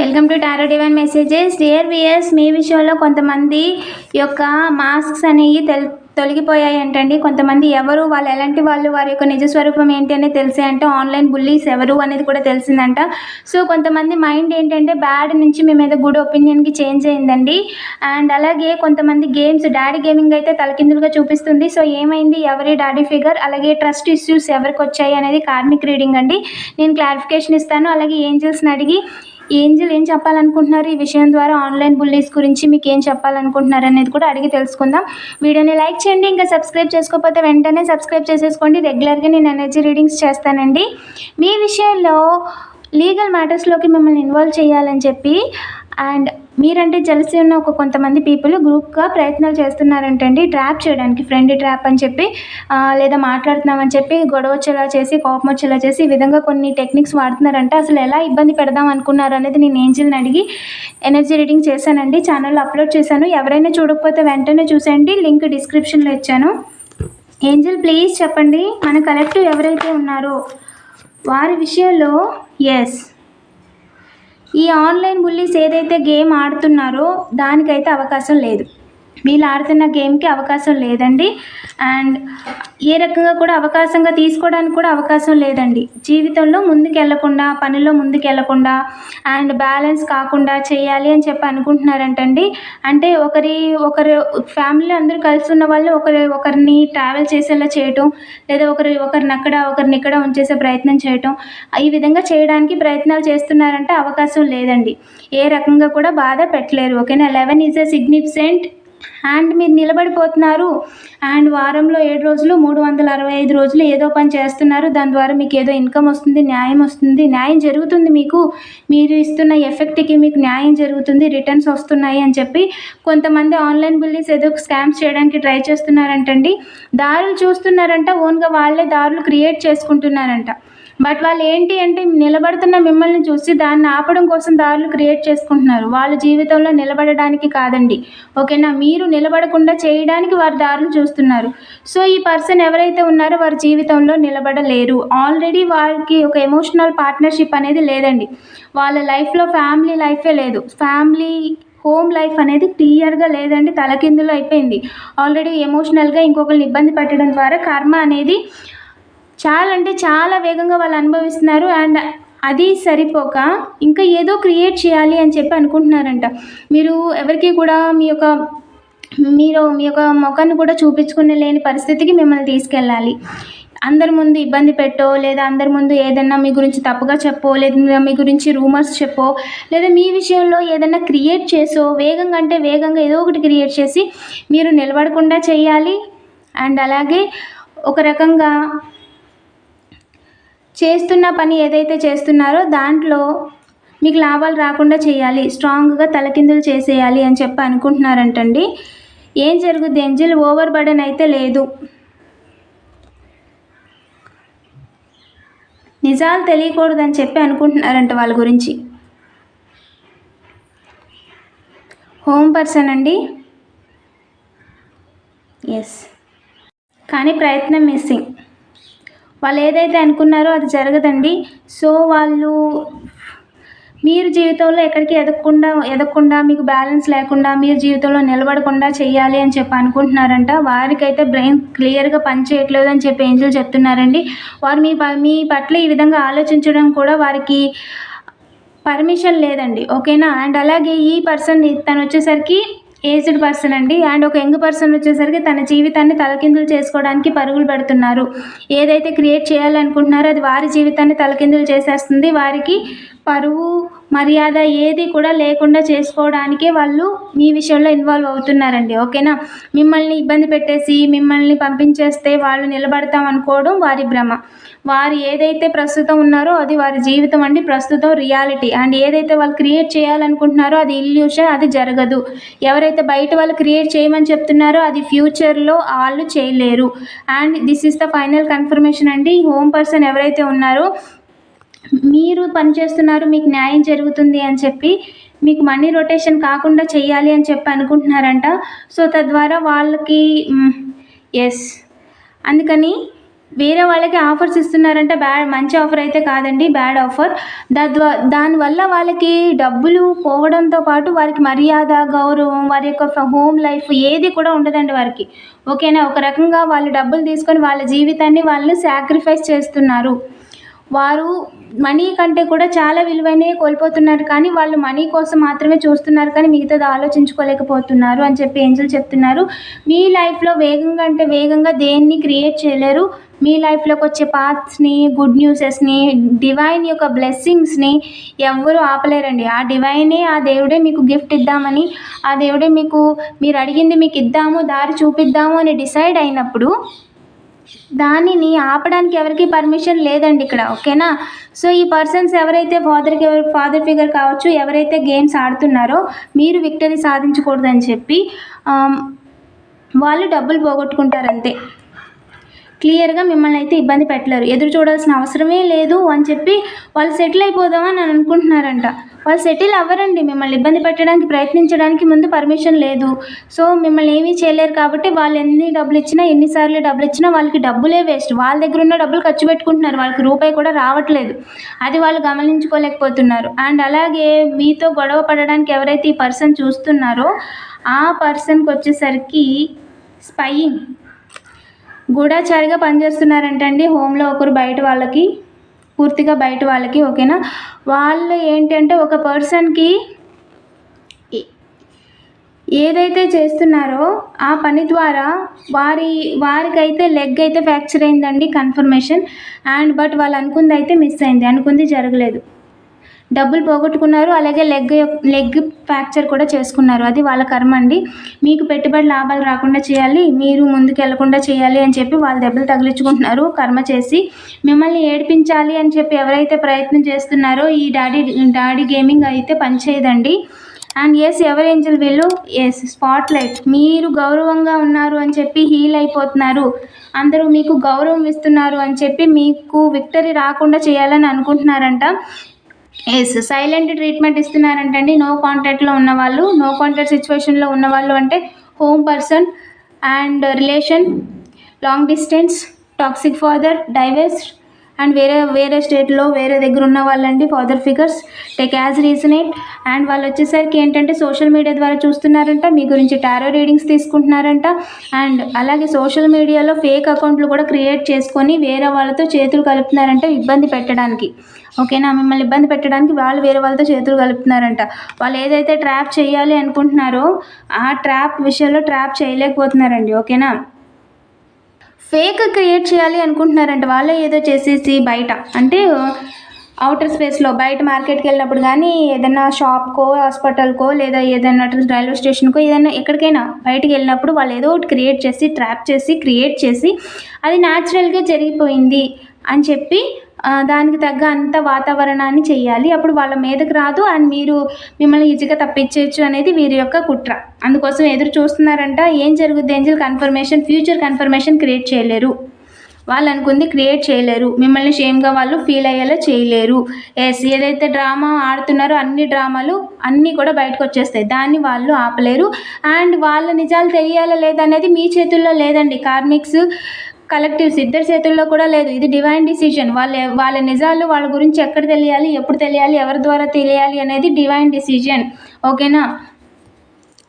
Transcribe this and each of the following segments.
Welcome to tarot divine messages. Dear viewers మీ విషయంలో కొంతమంది యొక్క మాస్క్స్ అనేవి తెల్ తొలగిపోయాయి అంటండి. కొంతమంది ఎవరు వాళ్ళు ఎలాంటి వాళ్ళు వారి యొక్క నిజ స్వరూపం ఏంటి అనేది తెలిసే అంటే. ఆన్లైన్ బుల్లీస్ ఎవరు అనేది కూడా తెలిసిందంట. సో కొంతమంది మైండ్ ఏంటంటే బ్యాడ్ నుంచి మీ మీద గుడ్ ఒపీనియన్కి చేంజ్ అయిందండి. అండ్ అలాగే కొంతమంది గేమ్స్ డాడీ గేమింగ్ అయితే తలకిందులుగా చూపిస్తుంది. సో ఏమైంది? ఎవరి డాడీ ఫిగర్? అలాగే ట్రస్ట్ ఇష్యూస్ ఎవరికి వచ్చాయి అనేది కార్మిక్ రీడింగ్ అండి. నేను క్లారిఫికేషన్ ఇస్తాను. అలాగే ఏంజల్స్ని అడిగి ఏంజిల్ ఏం చెప్పాలనుకుంటున్నారు? ఈ విషయం ద్వారా ఆన్లైన్ బుల్లీస్ గురించి మీకు ఏం చెప్పాలనుకుంటున్నారు అనేది కూడా అడిగి తెలుసుకుందాం. వీడియోని లైక్ చేయండి ఇంకా సబ్స్క్రైబ్ చేసుకోకపోతే వెంటనే సబ్స్క్రైబ్ చేసేసుకోండి. రెగ్యులర్గా నేను ఎనర్జీ రీడింగ్స్ చేస్తానండి. మీ విషయంలో లీగల్ మ్యాటర్స్లోకి మిమ్మల్ని ఇన్వాల్వ్ చేయాలని చెప్పి అండ్ మీరంటే జలసి ఉన్న ఒక కొంతమంది పీపుల్ గ్రూప్గా ప్రయత్నాలు చేస్తున్నారంటండి. ట్రాప్ చేయడానికి ఫ్రెండ్ ట్రాప్ అని చెప్పి లేదా మాట్లాడుతున్నామని చెప్పి గొడవ వచ్చేలా చేసి కోపం వచ్చేలా చేసి ఈ విధంగా కొన్ని టెక్నిక్స్ వాడుతున్నారంటే. అసలు ఎలా ఇబ్బంది పెడదాం అనుకున్నారు అనేది నేను ఏంజిల్ని అడిగి ఎనర్జీ రీడింగ్ చేశానండి. ఛానల్లో అప్లోడ్ చేశాను. ఎవరైనా చూడకపోతే వెంటనే చూసేయండి. లింక్ డిస్క్రిప్షన్లో ఇచ్చాను. ఏంజిల్ ప్లీజ్ చెప్పండి. మన కలెక్టివ్ ఎవరైతే ఉన్నారో వారి విషయంలో ఎస్ ఈ ఆన్లైన్ బుల్లీస్ ఏదైతే గేమ్ ఆడుతున్నారో దానికైతే అవకాశం లేదు. వీళ్ళు ఆడుతున్న గేమ్కి అవకాశం లేదండి. అండ్ ఏ రకంగా కూడా అవకాశంగా తీసుకోవడానికి కూడా అవకాశం లేదండి. జీవితంలో ముందుకెళ్ళకుండా పనిలో ముందుకెళ్ళకుండా అండ్ బ్యాలెన్స్ కాకుండా చేయాలి అని చెప్పి అనుకుంటున్నారంటండి. అంటే ఒకరి ఒకరు ఫ్యామిలీ అందరూ కలిసి ఉన్న వాళ్ళు ఒకరి ఒకరిని ట్రావెల్ చేసేలా చేయటం లేదా ఒకరి ఒకరిని అక్కడ ఒకరిని ఇక్కడ ఉంచేసే ప్రయత్నం చేయటం ఈ విధంగా చేయడానికి ప్రయత్నాలు చేస్తున్నారంటే అవకాశం లేదండి. ఏ రకంగా కూడా బాధ పెట్టలేరు. ఓకేనా? Eleven is a significant and మీరు నిలబడిపోతున్నారు. అండ్ వారంలో ఏడు రోజులు మూడు వందల అరవై ఐదు రోజులు ఏదో పని చేస్తున్నారు. దాని ద్వారా మీకు ఏదో ఇన్కమ్ వస్తుంది న్యాయం వస్తుంది. న్యాయం జరుగుతుంది మీకు. మీరు ఇస్తున్న ఎఫెక్ట్కి మీకు న్యాయం జరుగుతుంది. రిటర్న్స్ వస్తున్నాయి అని చెప్పి కొంతమంది ఆన్లైన్ బిల్లీస్ ఏదో స్కామ్స్ చేయడానికి ట్రై చేస్తున్నారంటండి. దారులు చూస్తున్నారంట. ఓన్గా వాళ్ళే దారులు క్రియేట్ చేసుకుంటున్నారంట. బట్ వాళ్ళు ఏంటి అంటే నిలబడుతున్న మిమ్మల్ని చూసి దాన్ని ఆపడం కోసం దారులు క్రియేట్ చేసుకుంటున్నారు. వాళ్ళ జీవితంలో నిలబడడానికి కాదండి. ఓకేనా? మీరు నిలబడకుండా చేయడానికి వారి దారులు చూస్తున్నారు. సో ఈ పర్సన్ ఎవరైతే ఉన్నారో వారి జీవితంలో నిలబడలేరు. ఆల్రెడీ వారికి ఒక ఎమోషనల్ పార్ట్నర్షిప్ అనేది లేదండి. వాళ్ళ లైఫ్లో ఫ్యామిలీ లైఫే లేదు. ఫ్యామిలీ హోమ్ లైఫ్ అనేది క్లియర్గా లేదండి. తలకిందులో అయిపోయింది. ఆల్రెడీ ఎమోషనల్గా ఇంకొకరిని ఇబ్బంది పెట్టడం ద్వారా కర్మ అనేది చాలా అంటే చాలా వేగంగా వాళ్ళు అనుభవిస్తున్నారు అండ్ అది సరిపోక ఇంకా ఏదో క్రియేట్ చేయాలి అని చెప్పి అనుకుంటున్నారంట. మీరు ఎవరికి కూడా మీ యొక్క మీరు మీ యొక్క ముఖాన్ని కూడా చూపించుకునే లేని పరిస్థితికి మిమ్మల్ని తీసుకెళ్ళాలి. అందరి ముందు ఇబ్బంది పెట్టో లేదా అందరి ముందు ఏదన్నా మీ గురించి తప్పుగా చెప్పో లేదా మీ గురించి రూమర్స్ చెప్పో లేదా మీ విషయంలో ఏదైనా క్రియేట్ చేసో వేగంగా అంటే వేగంగా ఏదో ఒకటి క్రియేట్ చేసి మీరు నిలబడకుండా చేయాలి. అండ్ అలాగే ఒక రకంగా చేస్తున్న పని ఏదైతే చేస్తున్నారో దాంట్లో మీకు లాభాలు రాకుండా చేయాలి స్ట్రాంగ్గా తలకిందులు చేసేయాలి అని చెప్పి అనుకుంటున్నారంటండి. ఏం జరుగుద్ది ఏంజిల్ ఓవర్ బర్డెన్ అయితే లేదు. నిజాలు తెలియకూడదని చెప్పి అనుకుంటున్నారంట వాళ్ళ గురించి. హోమ్ పర్సన్ అండి? ఎస్ కానీ ప్రయత్నం మిస్సింగ్. వాళ్ళు ఏదైతే అనుకున్నారో అది జరగదండి. సో వాళ్ళు మీరు జీవితంలో ఎక్కడికి ఎదగకుండా ఎదగకుండా మీకు బ్యాలెన్స్ లేకుండా మీరు జీవితంలో నిలబడకుండా చేయాలి అని చెప్పి అనుకుంటున్నారంట. వారికైతే బ్రెయిన్ క్లియర్గా పనిచేయట్లేదు అని చెప్పి ఏంజల్ చెప్తున్నారండి. వారు మీ ప- మీ పట్ల ఈ విధంగా ఆలోచించడం కూడా వారికి పర్మిషన్ లేదండి. ఓకేనా? అండ్ అలాగే ఈ పర్సన్ తను వచ్చేసరికి ఏజ్డ్ పర్సన్ అండి. అండ్ ఒక యంగ్ పర్సన్ వచ్చేసరికి తన జీవితాన్ని తలకిందులు చేసుకోవడానికి పరుగులు పెడుతున్నారు. ఏదైతే క్రియేట్ చేయాలనుకుంటున్నారో అది వారి జీవితాన్ని తలకిందులు చేసేస్తుంది. వారికి పరువు మర్యాద ఏది కూడా లేకుండా చేసుకోవడానికే వాళ్ళు మీ విషయంలో ఇన్వాల్వ్ అవుతున్నారండి ఓకేనా? మిమ్మల్ని ఇబ్బంది పెట్టేసి మిమ్మల్ని పంపించేస్తే వాళ్ళు నిలబడతాం అనుకోవడం వారి భ్రమ. వారు ఏదైతే ప్రస్తుతం ఉన్నారో అది వారి జీవితం అండి ప్రస్తుతం రియాలిటీ. అండ్ ఏదైతే వాళ్ళు క్రియేట్ చేయాలనుకుంటున్నారో అది ఇల్యూషన్ అది జరగదు. ఎవరైతే బయట వాళ్ళు క్రియేట్ చేయమని చెప్తున్నారో అది ఫ్యూచర్లో వాళ్ళు చేయలేరు. And this is the final confirmation అండి. హోమ్ పర్సన్ ఎవరైతే ఉన్నారో మీరు పని చేస్తున్నారు మీకు న్యాయం జరుగుతుంది అని చెప్పి మీకు మనీ రొటేషన్ కాకుండా చెయ్యాలి అని చెప్పి అనుకుంటున్నారంట. సో తద్వారా వాళ్ళకి ఎస్ అందుకని వేరే వాళ్ళకి ఆఫర్స్ ఇస్తున్నారంటే. బ్యాడ్ మంచి ఆఫర్ అయితే కాదండి బ్యాడ్ ఆఫర్. దాద్వా దానివల్ల వాళ్ళకి డబ్బులు పోవడంతో పాటు వారికి మర్యాద గౌరవం వారి యొక్క హోమ్ లైఫ్ ఏది కూడా ఉండదండి వారికి. ఓకేనా? ఒక రకంగా వాళ్ళు డబ్బులు తీసుకొని వాళ్ళ జీవితాన్ని వాళ్ళు సాక్రిఫైస్ చేస్తున్నారు. వారు మనీ కంటే కూడా చాలా విలువైనవి కోల్పోతున్నారు కానీ వాళ్ళు మనీ కోసం మాత్రమే చూస్తున్నారు కానీ మిగతాది ఆలోచించుకోలేకపోతున్నారు అని చెప్పి ఏంజల్ చెప్తున్నారు. మీ లైఫ్లో వేగంగా అంటే వేగంగా దేన్ని క్రియేట్ చేయలేరు. మీ లైఫ్లోకి వచ్చే పాత్స్ని గుడ్ న్యూసెస్ని డివైన్ యొక్క బ్లెస్సింగ్స్ని ఎవ్వరూ ఆపలేరండి. ఆ డివైనే ఆ దేవుడే మీకు గిఫ్ట్ ఇద్దామని ఆ దేవుడే మీకు మీరు అడిగింది మీకు ఇద్దాము దారి చూపిద్దాము అని డిసైడ్ అయినప్పుడు దానిని ఆపడానికి ఎవరికి పర్మిషన్ లేదండి ఇక్కడ ఓకేనా? సో ఈ పర్సన్స్ ఎవరైతే ఫాదర్కి ఎవరు ఫాదర్ ఫిగర్ కావచ్చు ఎవరైతే గేమ్స్ ఆడుతున్నారో మీరు విక్టరీ సాధించకూడదని చెప్పి వాళ్ళు డబ్బులు పోగొట్టుకుంటారు అంతే క్లియర్గా మిమ్మల్ని అయితే ఇబ్బంది పెట్టలేరు. ఎదురు చూడాల్సిన అవసరమే లేదు అని చెప్పి వాళ్ళు సెటిల్ అయిపోదామని అని అనుకుంటున్నారంట. వాళ్ళు సెటిల్ అవ్వరండి. మిమ్మల్ని ఇబ్బంది పెట్టడానికి ప్రయత్నించడానికి ముందు పర్మిషన్ లేదు. సో మిమ్మల్ని ఏమీ చేయలేరు కాబట్టి వాళ్ళు ఎన్ని డబ్బులు ఇచ్చినా ఎన్నిసార్లు డబ్బులు ఇచ్చినా వాళ్ళకి డబ్బులే వేస్ట్. వాళ్ళ దగ్గర ఉన్న డబ్బులు ఖర్చు పెట్టుకుంటున్నారు. వాళ్ళకి రూపాయి కూడా రావట్లేదు. అది వాళ్ళు గమనించుకోలేకపోతున్నారు. అండ్ అలాగే మీతో గొడవ పడడానికి ఎవరైతే ఈ పర్సన్ చూస్తున్నారో ఆ పర్సన్కి వచ్చేసరికి స్పయింగ్. గూఢాచారిగా పనిచేస్తున్నారంటండి. హోమ్లో ఒకరు బయట వాళ్ళకి పూర్తిగా బయట వాళ్ళకి ఓకేనా? వాళ్ళు ఏంటంటే ఒక పర్సన్కి ఏదైతే చేస్తున్నారో ఆ పని ద్వారా వారి వారికైతే లెగ్ అయితే ఫ్రాక్చర్ అయిందండి కన్ఫర్మేషన్. అండ్ బట్ వాళ్ళు అనుకుంది అయితే మిస్ అయింది. అనుకుంది జరగలేదు. డబ్బులు పోగొట్టుకున్నారు. అలాగే లెగ్ యొక్క- లెగ్ ఫ్రాక్చర్ కూడా చేసుకున్నారు. అది వాళ్ళ కర్మ అండి. మీకు పెట్టుబడి లాభాలు రాకుండా చేయాలి. మీరు ముందుకు వెళ్ళకుండా చేయాలి అని చెప్పి వాళ్ళు దెబ్బలు తగిలించుకుంటున్నారు. కర్మ చేసి మిమ్మల్ని ఏడిపించాలి అని చెప్పి ఎవరైతే ప్రయత్నం చేస్తున్నారో ఈ డాడీ డాడీ గేమింగ్ అయితే పనిచేయదండి అండ్ ఎస్ ఎవరు ఏంజల్ వీళ్ళు? ఎస్ స్పాట్ లైట్ మీరు గౌరవంగా ఉన్నారు అని చెప్పి హీల్ అయిపోతున్నారు. అందరూ మీకు గౌరవం ఇస్తున్నారు అని చెప్పి మీకు విక్టరీ రాకుండా చేయాలని అనుకుంటున్నారంట. ఎస్ సైలెంట్ ట్రీట్మెంట్ ఇస్తున్నారంటండి. నో కాంటాక్ట్లో ఉన్నవాళ్ళు నో కాంటాక్ట్ సిచ్యువేషన్లో ఉన్నవాళ్ళు అంటే home person and relation long distance toxic father divorce and వేరే వేరే స్టేట్లో వేరే దగ్గర ఉన్న వాళ్ళండి father figures tech as resonate and వాళ్ళు వచ్చేసరికి ఏంటంటే సోషల్ మీడియా ద్వారా చూస్తున్నారంట మీ గురించి టారో రీడింగ్స్ తీసుకుంటున్నారంట. అండ్ అలాగే సోషల్ మీడియాలో ఫేక్ అకౌంట్లు కూడా క్రియేట్ చేసుకొని వేరే వాళ్ళతో చేతులు కలుపుతున్నారంట ఇబ్బంది పెట్టడానికి. ఓకేనా మిమ్మల్ని ఇబ్బంది పెట్టడానికి వాళ్ళు వేరే వాళ్ళతో చేతులు కలుపుతున్నారంట. వాళ్ళు ఏదైతే ట్రాప్ చేయాలి అనుకుంటున్నారో ఆ ట్రాప్ విషయంలో ట్రాప్ చేయలేకపోతున్నారండి. ఓకేనా ఫేక్ క్రియేట్ చేయాలి అనుకుంటున్నారంట. వాళ్ళే ఏదో చేసేసి బయట. అంటే అవుటర్ స్పేస్లో బయట మార్కెట్కి వెళ్ళినప్పుడు కానీ ఏదైనా షాప్కో హాస్పిటల్కో లేదా ఏదైనా రైల్వే స్టేషన్కో ఏదైనా ఎక్కడికైనా బయటికి వెళ్ళినప్పుడు వాళ్ళు ఏదో ఒకటి క్రియేట్ చేసి ట్రాప్ చేసి క్రియేట్ చేసి అది న్యాచురల్గా జరిగిపోయింది అని చెప్పి దానికి తగ్గ అంత వాతావరణాన్ని చేయాలి అప్పుడు వాళ్ళ మీదకి రాదు. అండ్ మీరు మిమ్మల్ని ఈజీగా తప్పించవచ్చు అనేది వీరి యొక్క కుట్ర. అందుకోసం ఎదురు చూస్తున్నారంట ఏం జరుగుద్ది angel confirmation future confirmation create చేయలేరు. వాళ్ళు అనుకుంది క్రియేట్ చేయలేరు. మిమ్మల్ని షేమ్గా వాళ్ళు ఫీల్ అయ్యేలా చేయలేరు. ఎస్ ఏదైతే డ్రామా ఆడుతున్నారో అన్ని డ్రామాలు అన్నీ కూడా బయటకు వచ్చేస్తాయి. దాన్ని వాళ్ళు ఆపలేరు. అండ్ వాళ్ళ నిజాలు తెలియాలా లేదనేది మీ చేతుల్లో లేదండి. కార్మిక్స్ కలెక్టివ్స్ ఇద్దరి చేతుల్లో కూడా లేదు. ఇది డివైన్ డిసిజన్ వాళ్ళ వాళ్ళ నిజాలు వాళ్ళ గురించి ఎక్కడ తెలియాలి ఎప్పుడు తెలియాలి ఎవరి ద్వారా తెలియాలి అనేది డివైన్ డిసిజన్ ఓకేనా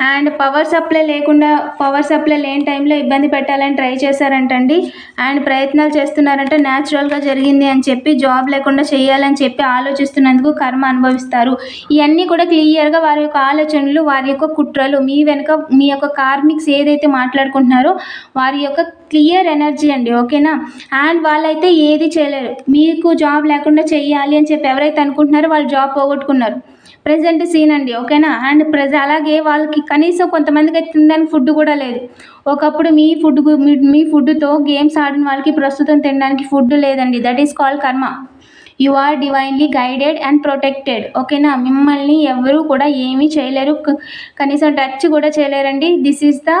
అండ్ పవర్ సప్లై లేకుండా పవర్ సప్లై లేని టైంలో ఇబ్బంది పెట్టాలని ట్రై చేశారంటండి. అండ్ ప్రయత్నాలు చేస్తున్నారంటే న్యాచురల్గా జరిగింది అని చెప్పి జాబ్ లేకుండా చేయాలని చెప్పి ఆలోచిస్తున్నందుకు కర్మ అనుభవిస్తారు. ఇవన్నీ కూడా క్లియర్గా వారి యొక్క ఆలోచనలు వారి యొక్క కుట్రలు మీ వెనుక మీ యొక్క కార్మిక్స్ ఏదైతే మాట్లాడుకుంటున్నారో వారి యొక్క క్లియర్ ఎనర్జీ అండి ఓకేనా? అండ్ వాళ్ళైతే ఏది చేయలేరు. మీకు జాబ్ లేకుండా చేయాలి అని చెప్పి ఎవరైతే అనుకుంటున్నారో వాళ్ళు జాబ్ పోగొట్టుకున్నారు. ప్రజెంట్ సీన్ అండి ఓకేనా అండ్ ప్రజ అలాగే వాళ్ళకి కనీసం కొంతమందికి అయితే తినడానికి ఫుడ్ కూడా లేదు. ఒకప్పుడు మీ ఫుడ్ మీ మీ ఫుడ్తో గేమ్స్ ఆడిన వాళ్ళకి ప్రస్తుతం తినడానికి ఫుడ్ లేదండి. That is call karma you are divinely guided and protected ఓకేనా మిమ్మల్ని ఎవరు కూడా ఏమీ చేయలేరు. కనీసం టచ్ కూడా చేయలేరండి. This is the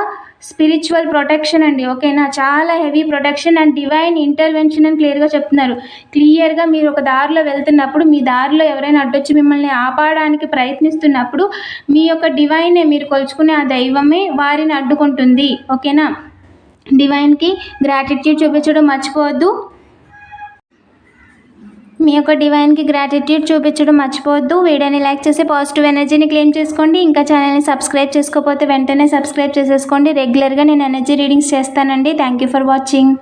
spiritual protection అండి. ఓకేనా చాలా heavy protection and divine intervention అని క్లియర్గా చెప్తున్నారు. క్లియర్గా మీరు ఒక దారిలో వెళ్తున్నప్పుడు మీ దారిలో ఎవరైనా అడ్డొచ్చి మిమ్మల్ని ఆపడానికి ప్రయత్నిస్తున్నప్పుడు మీ యొక్క డివైనే మీరు కొలుచుకునే ఆ దైవమే వారిని అడ్డుకుంటుంది. ఓకేనా డివైన్కి గ్రాటిట్యూడ్ చూపించడం మర్చిపోవద్దు. మీ యొక్క డివైన్కి గ్రాటిట్యూడ్ చూపించడం మర్చిపోవద్దు. వీడియోని లైక్ చేసి పాజిటివ్ ఎనర్జీని క్లెయిమ్ చేసుకోండి. ఇంకా ఛానల్ని సబ్స్క్రైబ్ చేసుకోకపోతే వెంటనే సబ్స్క్రైబ్ చేసేసుకోండి. రెగ్యులర్గా నేను ఎనర్జీ రీడింగ్స్ చేస్తానండి. Thank you for watching